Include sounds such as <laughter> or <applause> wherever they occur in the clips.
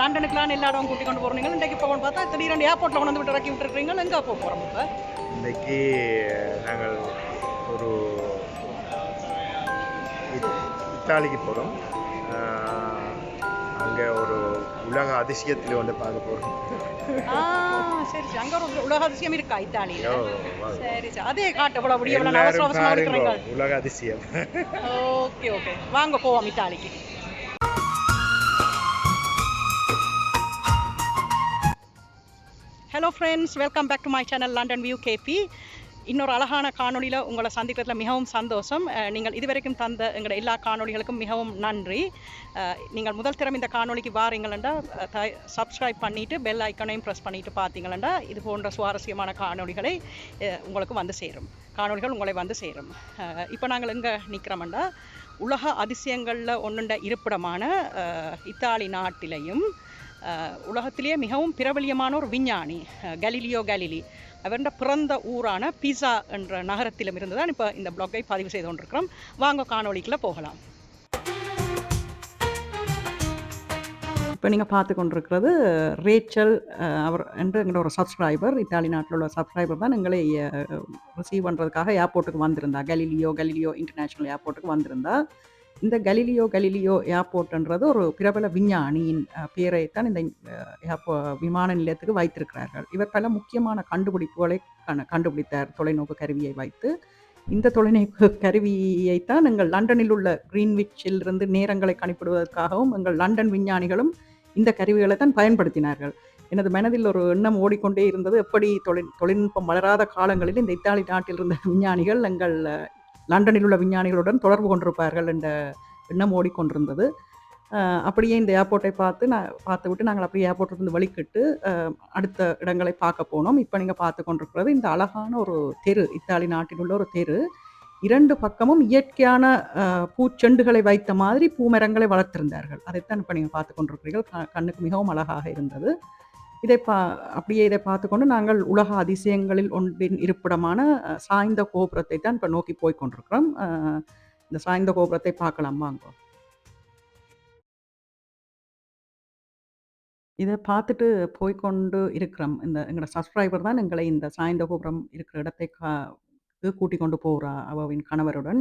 லண்டனுக்குலாம் எல்லா இடம் கூட்டி கொண்டு போகிறீங்க இன்றைக்கு போகணும் பார்த்தா திடீரெண்டு ஏர்போர்ட்டில் கொண்டு வந்து இறக்கி விட்டுருக்கீங்க. எங்கே போக போகிறோம் இப்போ? இன்றைக்கு நாங்கள் ஒரு இத்தாலிக்கு போகிறோம் அங்கே ஒரு உலக அதிசயத்தில் ஒன்று பார்க்க போகிறோம் சரி சரி. அங்கே ஒரு உலக அதிசயம் இருக்கா இத்தாலியில். சரி சரி. அதே காட்டு பாருங்க இருக்கிறீங்க. உலக அதிசயம். Okay okay. வாங்க போவோம் இத்தாலிக்கு. Friends welcome back to my channel London view KP இன்னொரு அழகான காணொளியில் உங்களை சந்திக்கிறதுல மிகவும் சந்தோஷம். நீங்கள் இதுவரைக்கும் தந்த எங்களோட எல்லா காணொளிகளுக்கும் மிகவும் நன்றி. நீங்கள் முதல் திறம் இந்த காணொலிக்கு வாரீங்களா சப்ஸ்கிரைப் பண்ணிவிட்டு பெல் ஐக்கனையும் ப்ரெஸ் பண்ணிவிட்டு பார்த்தீங்களா இது போன்ற சுவாரஸ்யமான காணொளிகளை உங்களுக்கு வந்து சேரும். காணொளிகள் உங்களை வந்து சேரும். இப்போ நாங்கள் எங்கே நிற்கிறோம்டா உலக அதிசயங்களில் ஒன்றுண்ட இருப்பிடமான இத்தாலி நாட்டிலையும் உலகத்திலேயே மிகவும் பிரபலியமான ஒரு விஞ்ஞானி கலிலியோ கலிலி. அவருடைய பிறந்த ஊரான பீசா என்ற நகரத்திலும் இருந்து தான் இப்போ இந்த பிளாக்கை பதிவு செய்து கொண்டிருக்கிறோம். வாங்க காணொளிக்குள்ள போகலாம். இப்போ நீங்கள் பார்த்து கொண்டிருக்கிறது ரேச்சல் அவர் என்று எங்களோட ஒரு சப்ஸ்கிரைபர் இத்தாலி நாட்டில் உள்ள சப்ஸ்கிரைபர் தான் எங்களை ரிசீவ் பண்ணுறதுக்காக ஏர்போர்ட்டுக்கு வந்திருந்தா கலிலியோ கலிலியோ இன்டர்நேஷ்னல் ஏர்போர்ட்டுக்கு வந்திருந்தா இந்த கலிலியோ கலிலியோ ஏர்போர்ட்ன்றது ஒரு பிரபல விஞ்ஞானியின் பெயரைத்தான் இந்த ஏர்போ விமான நிலையத்துக்கு வைத்திருக்கிறார்கள். இவர் பல முக்கியமான கண்டுபிடிப்புகளை கண்டுபிடித்தார். தொலைநோக்கு கருவியை வைத்து. இந்த தொலைநோக்கு கருவியைத்தான் எங்கள் லண்டனில் உள்ள கிரீன்விச்சில் இருந்து நேரங்களை கணிப்பிடுவதற்காகவும் எங்கள் லண்டன் விஞ்ஞானிகளும் இந்த கருவிகளை தான் பயன்படுத்தினார்கள். எனது மனதில் ஒரு எண்ணம் ஓடிக்கொண்டே இருந்தது. எப்படி தொழில் தொழில்நுட்பம் வளராத காலங்களில் இந்த இத்தாலி நாட்டில் இருந்த விஞ்ஞானிகள் எங்கள் லண்டனில் உள்ள விஞ்ஞானிகளுடன் தொடர்பு கொண்டிருப்பார்கள் என்ற எண்ணம் ஓடிக்கொண்டிருந்தது. அப்படியே இந்த ஏர்போர்ட்டை பார்த்து நான் பார்த்து விட்டு நாங்கள் அப்படியே ஏர்போர்ட்லேருந்து வழிக்கிட்டு அடுத்த இடங்களை பார்க்க போனோம். இப்போ நீங்கள் பார்த்து கொண்டிருக்கிறது இந்த அழகான ஒரு தெரு இத்தாலி நாட்டில் உள்ள ஒரு தெரு. இரண்டு பக்கமும் இயற்கையான பூச்செண்டுகளை வைத்த மாதிரி பூமரங்களை வளர்த்திருந்தார்கள். அதைத்தான் இப்போ நீங்கள் பார்த்து கொண்டிருக்கிறீர்கள். க- கண்ணுக்கு மிகவும் அழகாக இருந்தது. இதை பா அப்படியே இதை பார்த்துக்கொண்டு நாங்கள் உலக அதிசயங்களில் ஒன்றின் இருப்பிடமான சாய்ந்த கோபுரத்தை தான் இப்போ நோக்கி போய் கொண்டிருக்கிறோம். இந்த சாய்ந்த கோபுரத்தை பார்க்கலாம் வாங்க. இதை பார்த்துட்டு போய்க்கொண்டு இருக்கிறோம். இந்த எங்களோட சப்ஸ்கிரைபர் தான் எங்களை இந்த சாய்ந்த கோபுரம் இருக்கிற இடத்தை கா கூட்டி கொண்டு போகிறா அவவின் கணவருடன்.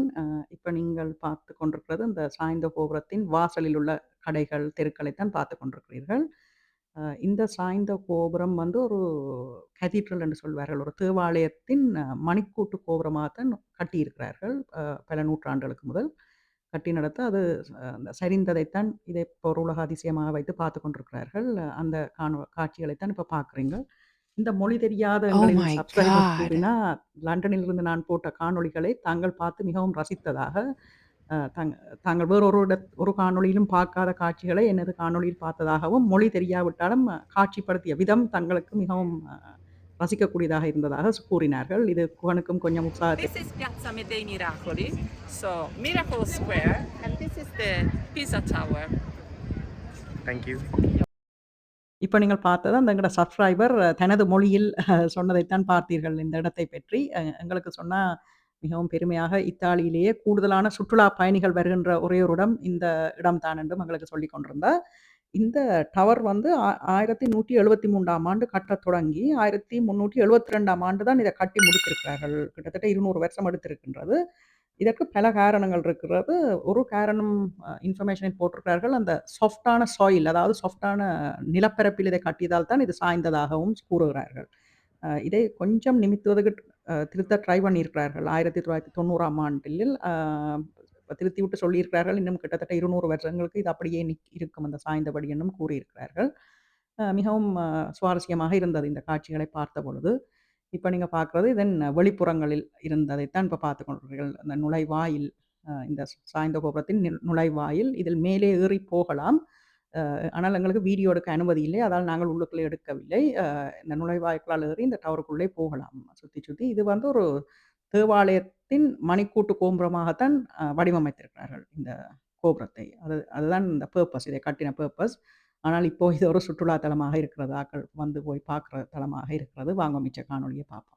இப்போ நீங்கள் பார்த்து கொண்டிருக்கிறது இந்த சாய்ந்த கோபுரத்தின் வாசலில் உள்ள கடைகள் தெருக்களை தான் பார்த்து கொண்டிருக்கிறீர்கள். இந்த சாய்ந்த கோபுரம் வந்து ஒரு கதீட்ரல் என்று சொல்வார்கள். ஒரு தேவாலயத்தின் மணிக்கூட்டு கோபுரமாகத்தான் கட்டியிருக்கிறார்கள் அஹ், பல நூற்றாண்டுகளுக்கு முதல். கட்டி நடத்த அது அந்த சரிந்ததைத்தான் இதை இப்போ ஒரு உலக அதிசயமாக வைத்து பார்த்து கொண்டிருக்கிறார்கள். அந்த காணொ காட்சிகளைத்தான் இப்போ பார்க்குறீங்க. இந்த மொழி தெரியாத லண்டனில் இருந்து நான் போட்ட காணொளிகளை தாங்கள் பார்த்து மிகவும் ரசித்ததாக தாங்கள் வேறு ஒரு இட ஒரு காணொளியிலும் பார்க்காத காட்சிகளை எனது காணொளியில் பார்த்ததாகவும் மொழி தெரியாவிட்டாலும் காட்சிப்படுத்திய விதம் தங்களுக்கு மிகவும் ரசிக்கக்கூடியதாக இருந்ததாக கூறினார்கள். இது குகனுக்கும் கொஞ்சம் உற்சாகத்தை This is Piazza Medei Miracoli, so Miracle Square, and this is the Pisa Tower. Thank you இப்போ நீங்கள் பார்த்தது அந்த எங்களோட சப்ஸ்கிரைபர் தனது மொழியில் சொன்னதைத்தான் பார்த்தீர்கள். இந்த இடத்தை பற்றி எங்களுக்கு சொன்னால் மிகவும் பெருமையாக இத்தாலியிலேயே கூடுதலான சுற்றுலா பயணிகள் வருகின்ற ஒரே ஒரு இடம் இந்த இடம் தான் என்றும் எங்களுக்கு சொல்லி கொண்டிருந்தார். இந்த டவர் வந்து ஆ- ஆயிரத்தி நூற்றி எழுபத்தி மூன்றாம் ஆண்டு கட்டத் தொடங்கி ஆயிரத்தி முந்நூற்றி எழுபத்தி ரெண்டாம் ஆண்டு தான் இதை கட்டி முடித்திருக்கிறார்கள். கிட்டத்தட்ட இருநூறு வருஷம் எடுத்திருக்கின்றது. இதற்கு பல காரணங்கள் இருக்கிறது. ஒரு காரணம் இன்ஃபர்மேஷனில் போட்டிருக்கிறார்கள். அந்த சாஃப்டான சாயில் அதாவது சாஃப்டான நிலப்பரப்பில் இதை கட்டியதால் தான் இது சாய்ந்ததாகவும் கூறுகிறார்கள். இதை கொஞ்சம் நிமித்துவதற்கு திருத்த ட்ரை பண்ணியிருக்கிறார்கள். ஆயிரத்தி தொள்ளாயிரத்தி தொண்ணூறாம் ஆண்டில் திருத்தி விட்டு சொல்லியிருக்கிறார்கள். இன்னும் கிட்டத்தட்ட இருநூறு வருஷங்களுக்கு இது அப்படியே இருக்கும். அந்த சாய்ந்தபடி என்னும் கூறியிருக்கிறார்கள். மிகவும் சுவாரஸ்யமாக இருந்தது இந்த காட்சிகளை பார்த்த பொழுது. இப்போ நீங்கள் பார்க்குறது இதன் வெளிப்புறங்களில் இருந்ததைத்தான் இப்போ பார்த்து கொண்டிருக்கிறீர்கள். அந்த நுழைவாயில் இந்த சாய்ந்த கோபுரத்தின் நி- நுழைவாயில் இதில் மேலே ஏறி போகலாம். ஆனால் எங்களுக்கு வீடியோ எடுக்க அனுமதி இல்லை. அதால் நாங்கள் உள்ளுக்குள்ளே எடுக்கவில்லை. இந்த நுழைவாய்க்களால் ஏறி இந்த டவருக்குள்ளே போகலாம். சுற்றி சுற்றி இது வந்து ஒரு தேவாலயத்தின் மணிக்கூட்டு கோபுரமாகத்தான் வடிவமைத்திருக்கிறார்கள் இந்த கோபுரத்தை. அது அதுதான் இந்த பர்பஸ் இதை கட்டின பர்பஸ் ஆனால் இப்போ இது ஒரு சுற்றுலா தலமாக இருக்கிறது. ஆக்கள் வந்து போய் பார்க்குற தலமாக இருக்கிறது. வாங்க மிச்ச காணொலியை பார்ப்போம்.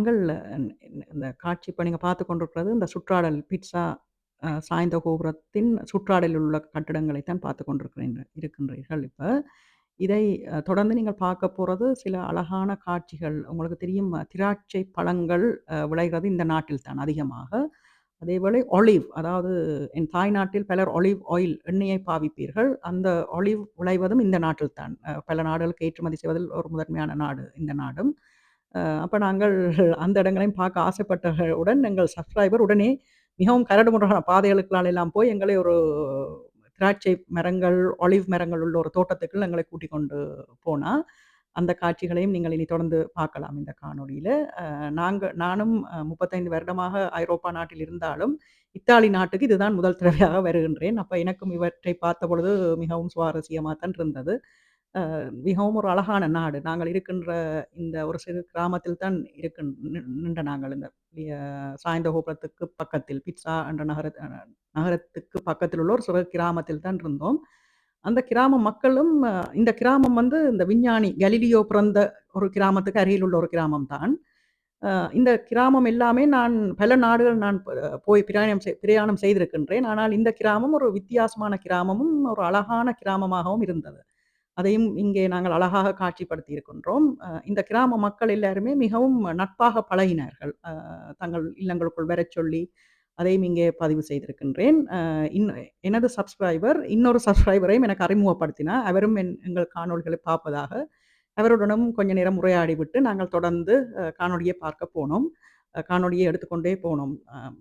நாங்கள் இந்த காட்சி இப்போ நீங்கள் பார்த்து கொண்டிருக்கிறது இந்த சுற்றாடல் பிட்சா சாய்ந்த கோபுரத்தின் சுற்றாடலில் உள்ள கட்டிடங்களை தான் பார்த்து கொண்டிருக்கிறீர்கள் இருக்கின்றீர்கள் இப்போ இதை தொடர்ந்து நீங்கள் பார்க்க போகிறது சில அழகான காட்சிகள். உங்களுக்கு தெரியும் திராட்சை பழங்கள் விளைகிறது இந்த நாட்டில் தான் அதிகமாக. அதேவேளை ஒலிவ் அதாவது என் தாய்நாட்டில் பலர் ஒலிவ் ஆயில் எண்ணெயை பாவிப்பீர்கள். அந்த ஒலிவ் விளைவதும் இந்த நாட்டில் தான். பல நாடுகளுக்கு ஏற்றுமதி செய்வதில் ஒரு முதன்மையான நாடு இந்த நாடும். அப்போ நாங்கள் அந்த இடங்களையும் பார்க்க ஆசைப்பட்டவுடன் எங்கள் சப்ஸ்கிரைபர் உடனே மிகவும் கரடுமுரடான பாதைகளுக்குள்ளால் எல்லாம் போய் எங்களை ஒரு திராட்சை மரங்கள், ஒலிவ் மரங்கள் உள்ள ஒரு தோட்டத்துக்குள் எங்களை கூட்டிக் கொண்டு போனால் அந்த காட்சிகளையும் நீங்கள் இனி தொடர்ந்து பார்க்கலாம் இந்த காணொலியில் நாங்கள் நானும் முப்பத்தைந்து வருடமாக ஐரோப்பா நாட்டில் இருந்தாலும், இத்தாலி நாட்டுக்கு இதுதான் முதல் தடவையாக வருகின்றேன். அப்போ எனக்கும் இவற்றை பார்த்த பொழுது மிகவும் சுவாரஸ்யமாக தான் இருந்தது. மிகவும் ஒரு அழகான நாடு. நாங்கள் இருக்கின்ற இந்த ஒரு சிறு கிராமத்தில் தான் இருக்கின் நின்ற நாங்கள் இந்த சாய்ந்தகோபுரத்துக்கு பக்கத்தில் பிட்சா என்ற நகர நகரத்துக்கு பக்கத்தில் உள்ள ஒரு சிறு கிராமத்தில் தான் இருந்தோம். அந்த கிராம மக்களும் இந்த கிராமம் வந்து இந்த விஞ்ஞானி கலீலியோ பிறந்த ஒரு கிராமத்துக்கு அருகில் உள்ள ஒரு கிராமம் தான். இந்த கிராமம் எல்லாமே நான் பல நாடுகள் நான் போய் பிரயாணம் செய் பிரயாணம் செய்திருக்கின்றேன். ஆனால் இந்த கிராமம் ஒரு வித்தியாசமான கிராமமும், ஒரு அழகான கிராமமாகவும் இருந்தது. அதையும் இங்கே நாங்கள் அழகாக காட்சிப்படுத்தி இருக்கின்றோம். இந்த கிராம மக்கள் எல்லாருமே மிகவும் நட்பாக பழகினார்கள். தங்கள் இல்லங்களுக்குள் வரச் சொல்லி, அதையும் இங்கே பதிவு செய்திருக்கின்றேன். இன் எனது சப்ஸ்கிரைபர் இன்னொரு சப்ஸ்கிரைபரையும் எனக்கு அறிமுகப்படுத்தினார். அவரும் என் எங்கள் காணொலிகளை பார்ப்பதாக. அவருடனும் கொஞ்ச நேரம் உரையாடிவிட்டு நாங்கள் தொடர்ந்து காணொலியை பார்க்க போனோம். காணொலியை எடுத்துக்கொண்டே போனோம்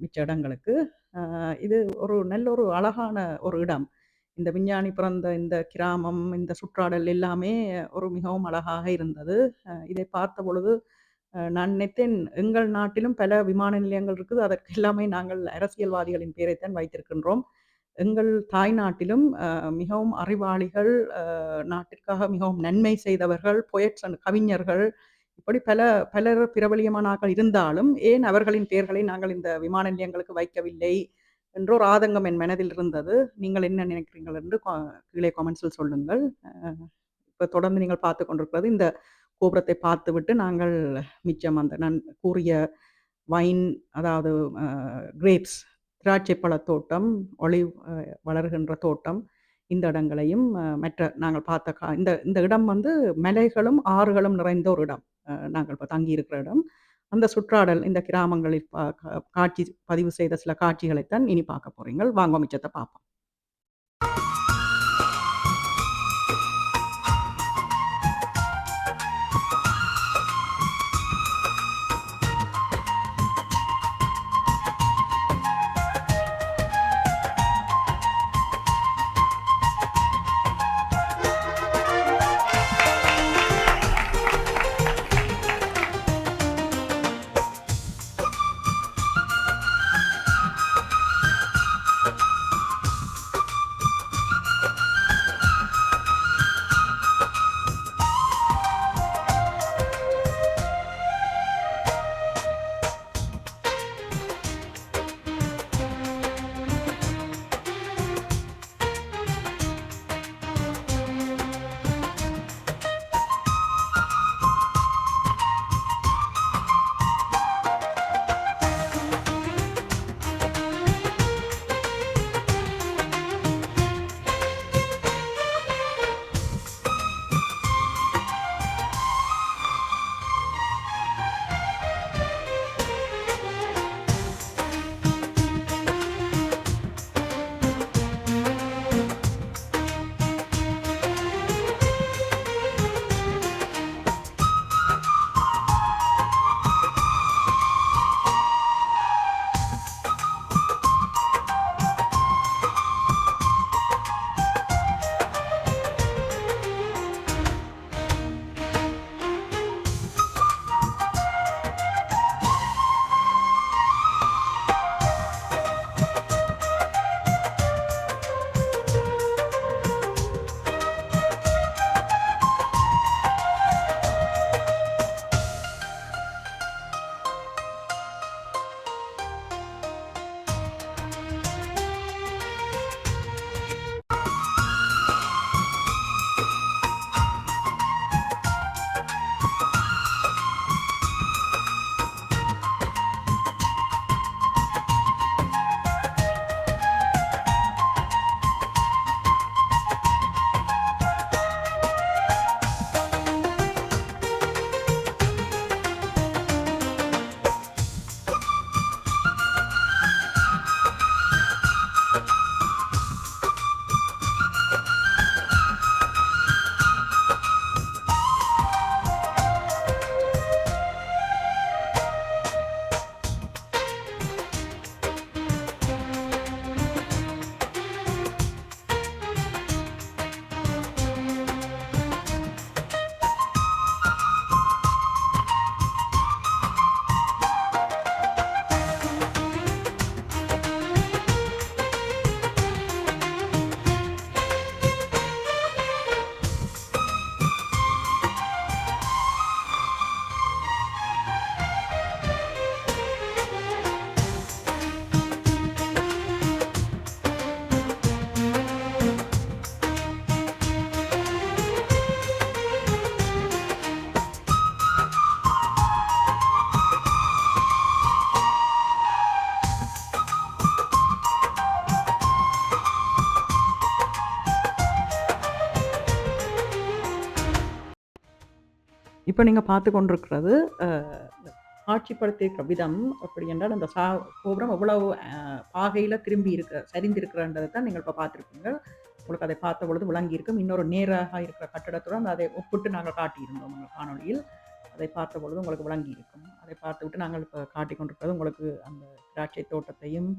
மிச்ச இடங்களுக்கு. இது ஒரு நல்ல ஒரு அழகான ஒரு இடம். இந்த விஞ்ஞானி பிறந்த இந்த கிராமம், இந்த சுற்றாடல் எல்லாமே ஒரு மிகவும் அழகாக இருந்தது. இதை பார்த்த பொழுது நான் நினைத்தேன், எங்கள் நாட்டிலும் பல விமான நிலையங்கள் இருக்குது. அதற்கு எல்லாமே நாங்கள் அரசியல்வாதிகளின் பெயரைத்தான் வைத்திருக்கின்றோம். எங்கள் தாய்நாட்டிலும் மிகவும் அறிவாளிகள், நாட்டிற்காக மிகவும் நன்மை செய்தவர்கள், பொயட்ஸ் அண்ட் கவிஞர்கள் இப்படி பல பலர் பிரபலியமான இருந்தாலும், ஏன் அவர்களின் பெயர்களை நாங்கள் இந்த விமான நிலையங்களுக்கு வைக்கவில்லை? என்ற ஒரு ஆதங்கம் என் மனதில் இருந்தது. நீங்கள் என்ன நினைக்கிறீர்கள் என்று கீழே கமெண்ட்ஸில் சொல்லுங்கள். இப்போ தொடர்ந்து நீங்கள் பார்த்து கொண்டிருக்கிறது இந்த கோபுரத்தை பார்த்துவிட்டு நாங்கள் மிச்சம் அந்த நான் கூறிய வைன் அதாவது கிரேப்ஸ் திராட்சை பழத் தோட்டம், ஒளி வளர்கின்ற தோட்டம், இந்த இடங்களையும் மற்ற நாங்கள் பார்த்த கா இந்த இந்த இடம் வந்து மலைகளும், ஆறுகளும் நிறைந்த ஒரு இடம். நாங்கள் இப்போ தங்கியிருக்கிற இடம். அந்த சுற்றாடல் இந்த கிராமங்களில் ப க காட்சி பதிவு செய்த சில காட்சிகளைத்தான் இனி பார்க்க போறீங்கள். வாங்க மிச்சத்தை பார்ப்போம். இப்போ நீங்கள் பார்த்து கொண்டிருக்கிறது, அ காட்சிப்படுத்தியிருக்கிற விதம் அப்படி என்றால், அந்த சா கோபுரம் எவ்வளவு பாகையில் திரும்பி இருக்க சரிந்திருக்கிறன்றதை தான் நீங்கள் இப்போ பார்த்துருப்பீங்க உங்களுக்கு அதை பார்த்த பொழுது விளங்கியிருக்கும். இன்னொரு நேராக இருக்கிற கட்டடத்துடன் அதை ஒப்பிட்டு நாங்கள் காட்டியிருந்தோம் உங்கள் காணொளியில். அதை பார்த்த பொழுது உங்களுக்கு விளங்கியிருக்கும். அதை பார்த்துவிட்டு நாங்கள் இப்போ காட்டி கொண்டிருக்கிறது உங்களுக்கு அந்த திராட்சை தோட்டத்தையும்,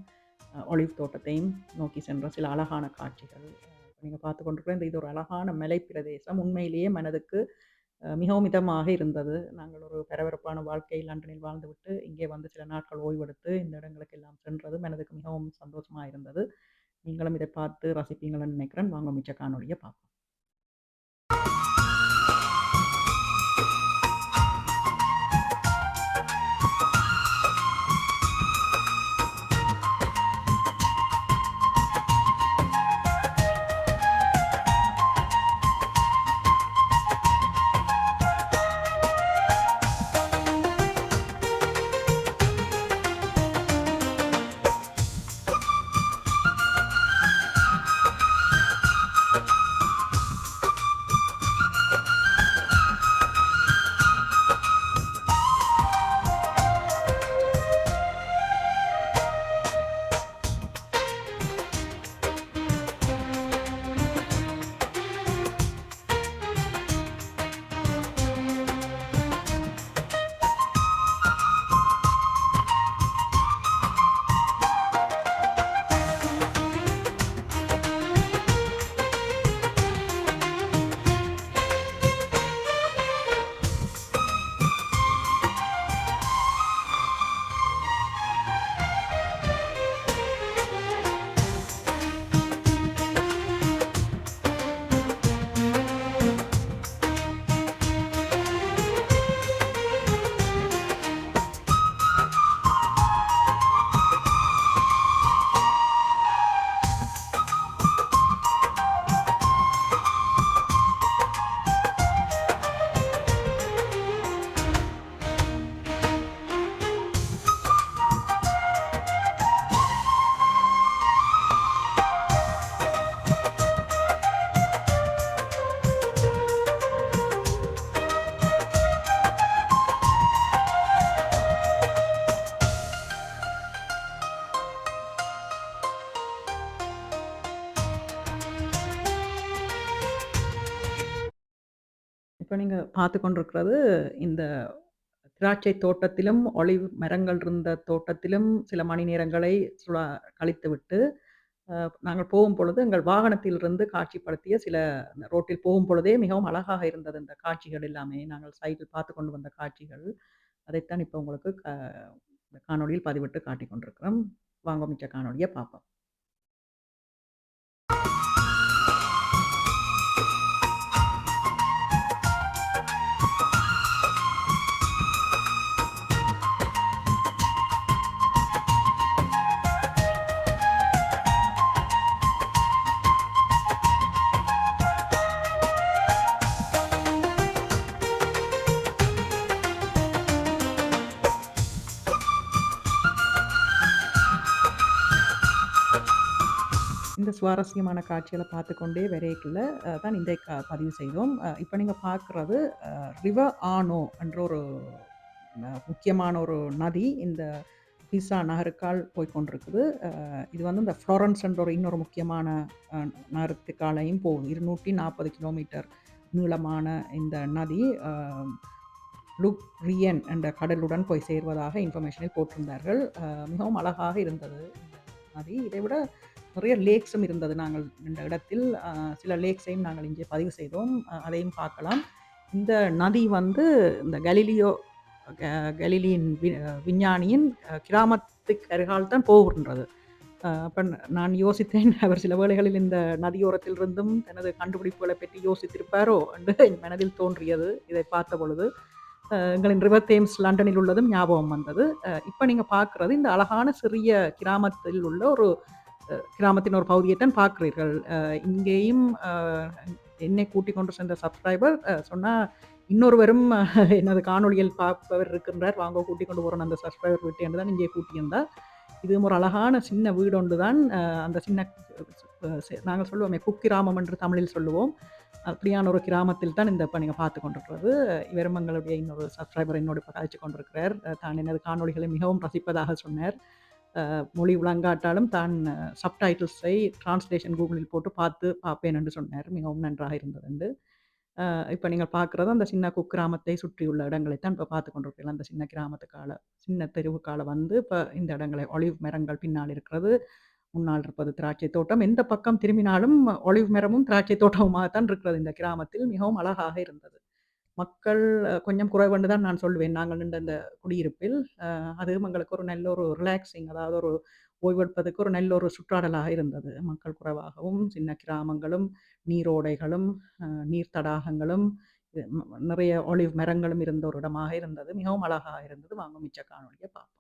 ஒளிவு தோட்டத்தையும் நோக்கி சென்ற சில அழகான காட்சிகள். நீங்கள் பார்த்து கொண்டிருக்கிற இந்த இது ஒரு அழகான மலை பிரதேசம். உண்மையிலேயே மனதுக்கு மிகவும் மிதமாக இருந்தது. நாங்கள் ஒரு பரபரப்பான வாழ்க்கை லண்டனில் வாழ்ந்துவிட்டு, இங்கே வந்து சில நாட்கள் ஓய்வெடுத்து இந்த இடங்களுக்கு எல்லாம் சென்றது மனதுக்கு மிகவும் சந்தோஷமாக இருந்தது. நீங்களும் இதை பார்த்து ரசிப்பீங்கள்ன்னு நினைக்கிறேன். வாங்க மிச்ச காணொலியை பார்ப்போம். பார்த்து கொண்டிருக்கிறது, இந்த திராட்சை தோட்டத்திலும், ஒளிவு மரங்கள் இருந்த தோட்டத்திலும் சில மணி நேரங்களை சுழா கழித்துவிட்டு, நாங்கள் நாங்கள் போகும்பொழுது எங்கள் வாகனத்திலிருந்து காட்சிப்படுத்திய சில ரோட்டில் போகும் பொழுதே மிகவும் அழகாக இருந்தது இந்த காட்சிகள் எல்லாமே. நாங்கள் சைடில் பார்த்து கொண்டு வந்த காட்சிகள். அதைத்தான் இப்போ உங்களுக்கு க காணொளியில் பதிவிட்டு காட்டிக் கொண்டிருக்கிறோம். வாங்க மிச்ச காணொலியை பார்ப்போம். சுவாரஸ்யமான காட்சிகளை பார்த்துக்கொண்டே கொண்டே அ தான் இந்த பதிவு செய்தோம். இப்போ நீங்கள் பார்க்குறது ரிவர் ஆனோ என்ற ஒரு முக்கியமான ஒரு நதி இந்த பீசா நகருக்கால் போய்கொண்டிருக்குது இது வந்து இந்த ஃப்ளோரன்ஸ் என்ற ஒரு இன்னொரு முக்கியமான நகரத்துக்காலையும் போகும் இருநூற்றி நாற்பது கிலோமீட்டர் நீளமான இந்த நதி லுக் ரியன் என்ற கடலுடன் போய் சேர்வதாக இன்ஃபர்மேஷனில் போட்டிருந்தார்கள். மிகவும் அழகாக இருந்தது நதி இதை விட நிறைய லேக்ஸும் இருந்தது. நாங்கள் இந்த இடத்தில் சில லேக்ஸையும் நாங்கள் இங்கே பதிவு செய்தோம். அதையும் பார்க்கலாம். இந்த நதி வந்து இந்த கலீலியோ க கலிலியின் வி விஞ்ஞானியின் கிராமத்துக்கு அருகால் தான் போகின்றது. அப்போ நான் யோசித்தேன் அவர் சில வேளைகளில் இந்த நதியோரத்தில் இருந்தும் தனது கண்டுபிடிப்புகளை பற்றி யோசித்திருப்பாரோ என்று என் மனதில் தோன்றியது. இதை பார்த்த பொழுது எங்களின் ரிவர் தேம்ஸ் லண்டனில் உள்ளதும் ஞாபகம் வந்தது. இப்போ நீங்கள் பார்க்குறது இந்த அழகான சிறிய கிராமத்தில் உள்ள ஒரு கிராமத்தின் ஒரு பகுதியைத்தான் பார்க்கிறீர்கள். இங்கேயும் என்னை கூட்டிக் கொண்டு சென்ற சப்ஸ்கிரைபர் சொன்னால் இன்னொருவரும் எனது காணொலியில் பார்ப்பவர் இருக்கின்றார். வாங்க கூட்டிக் கொண்டு போகிறோம் அந்த சப்ஸ்கிரைபர் வீட்டு என்று தான் இங்கே கூட்டியிருந்தார். இதுவும் ஒரு அழகான சின்ன வீடொன்று தான். அந்த சின்ன செ நாங்கள் சொல்லுவோமே குக்கிராமம் என்று தமிழில் சொல்லுவோம். அப்படியான ஒரு கிராமத்தில் தான் இந்த இப்ப பார்த்து பார்த்துக் கொண்டிருக்கிறது. இவரும் எங்களுடைய இன்னொரு சப்ஸ்கிரைபர் என்னோடு இப்ப கதைச்சுக் கொண்டிருக்கிறார். தான் எனது காணொளிகளை மிகவும் ரசிப்பதாக சொன்னார். மொழி விளங்காட்டாலும் தான் சப்டைட்டில்ஸை டிரான்ஸ்லேஷன் கூகுளில் போட்டு பார்த்து பார்ப்பேன் என்று சொன்னார். மிகவும் நன்றாக இருந்தது இப்போ நீங்கள் பார்க்குறது அந்த சின்ன குக்கிராமத்தை சுற்றியுள்ள இடங்களை தான் இப்போ பார்த்துக் கொண்டிருக்கீங்க அந்த சின்ன கிராமத்துக்கால சின்ன தெருவு கால வந்து இப்போ இந்த இடங்களை ஒளிவு மரங்கள் பின்னால் இருக்கிறது. முன்னால் இருப்பது திராட்சை தோட்டம். எந்த பக்கம் திரும்பினாலும் ஒளிவு மரமும், திராட்சை தோட்டமுமாகத்தான் இருக்கிறது இந்த கிராமத்தில். மிகவும் அழகாக இருந்தது. மக்கள் கொஞ்சம் குறைவு தான் நான் சொல்லுவேன். நாங்கள் நின்ற இந்த குடியிருப்பில். அதுவும் எங்களுக்கு ஒரு நல்ல ஒரு ரிலாக்ஸிங் அதாவது ஒரு ஓய்வெடுப்பதற்கு ஒரு நல்ல ஒரு சுற்றாடலாக இருந்தது. மக்கள் குறைவாகவும், சின்ன கிராமங்களும், நீரோடைகளும், நீர் தடாகங்களும், நிறைய ஒலிவ் மரங்களும் இருந்த ஒரு இடமாக இருந்தது. மிகவும் அழகாக இருந்தது. வாங்க மிச்ச காணொலியை பார்ப்போம்.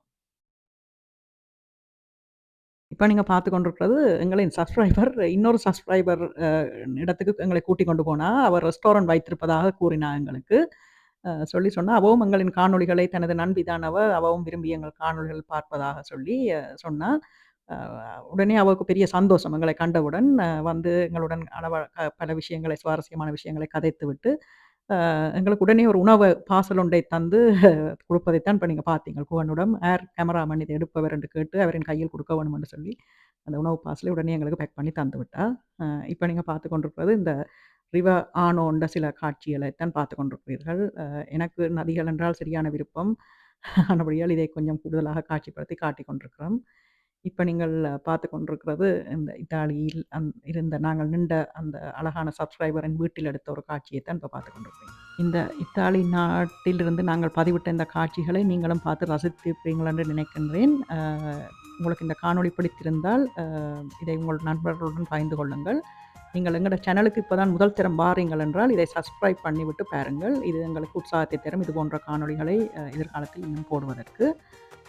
இப்போ நீங்கள் பார்த்து கொண்டிருக்கிறது எங்களின் சப்ஸ்கிரைபர் இன்னொரு சப்ஸ்கிரைபர் இடத்துக்கு எங்களை கூட்டிக் கொண்டு போனால் அவர் ரெஸ்டாரண்ட் வைத்திருப்பதாக கூறினார் எங்களுக்கு. சொல்லி சொன்னால் அவவும் எங்களின் காணொளிகளை தனது நண்பி அவவும் விரும்பி எங்கள் காணொளிகள் பார்ப்பதாக சொல்லி சொன்னால் உடனே அவருக்கு பெரிய சந்தோஷம் எங்களை கண்டவுடன் வந்து எங்களுடன் அளவ பல விஷயங்களை சுவாரஸ்யமான விஷயங்களை கதைத்துவிட்டு, விட்டு எங்களுக்கு உடனே ஒரு உணவு பார்சல் ஒன்றை தந்து <laughs> கொடுப்பதைத்தான் இப்போ நீங்கள் பார்த்தீங்க. குவனுடன் ஏர் கேமராமேன் இதை எடுப்பவர்?" என்று கேட்டு அவரின் கையில் கொடுக்க வேணும் என்று சொல்லி, அந்த உணவு பார்சலை உடனே எங்களுக்கு பேக் பண்ணி தந்துவிட்டா. அ இப்போ நீங்கள் பார்த்து கொண்டிருப்பது இந்த ரிவர் ஆனோண்ட சில காட்சிகளைத்தான் பார்த்து கொண்டிருக்கிறீர்கள். எனக்கு நதிகள் என்றால் சரியான விருப்பம். <laughs> ஆனபடியால் இதை கொஞ்சம் கூடுதலாக காட்சிப்படுத்தி காட்டி கொண்டிருக்கிறோம். இப்ப நீங்கள் பார்த்து கொண்டிருக்கிறது இந்த இத்தாலியில் அந் இருந்த நாங்கள் நின்ற அந்த அழகான சப்ஸ்கிரைபரின் வீட்டில் எடுத்த ஒரு காட்சியை தான் இப்போ பார்த்து கொண்டிருக்கிறீங்க. இந்த இத்தாலி நாட்டிலிருந்து நாங்கள் பதிவிட்ட இந்த காட்சிகளை நீங்களும் பார்த்து ரசித்திருப்பீங்கள் என்று நினைக்கின்றேன். உங்களுக்கு இந்த காணொளி பிடித்திருந்தால், இதை உங்கள் நண்பர்களுடன் பகிர்ந்து கொள்ளுங்கள். நீங்கள் எங்களோட சேனலுக்கு இப்போதான் முதல் தரம் பாருங்கள் என்றால், இதை சப்ஸ்கிரைப் பண்ணிவிட்டு பாருங்கள். இது எங்களுக்கு உற்சாகத்தை தரும். இது போன்ற காணொளிகளை எதிர்காலத்தில் இன்னும் போடுவதற்கு.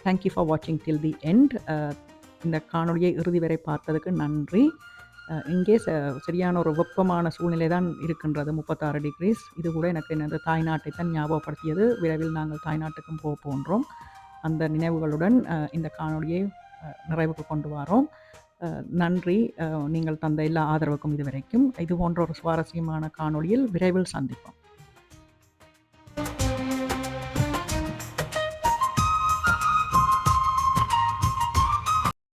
தேங்க் யூ ஃபார் வாட்சிங் டில் தி எண்ட். இந்த காணொலியை இறுதி வரை பார்த்ததுக்கு நன்றி. இங்கே ச சரியான ஒரு வெப்பமான சூழ்நிலை தான் இருக்கின்றது. முப்பத்தாறு டிகிரிஸ் இது கூட எனக்கு எனது தாய்நாட்டை தான் ஞாபகப்படுத்தியது. விரைவில் நாங்கள் தாய்நாட்டுக்கும் போக போன்றோம் அந்த நினைவுகளுடன் இந்த காணொலியை நிறைவுக்கு கொண்டு வரோம் நன்றி. நீங்கள் தந்த எல்லா ஆதரவுக்கும் இதுவரைக்கும். இது போன்ற ஒரு சுவாரஸ்யமான காணொளியில் விரைவில் சந்திப்போம்.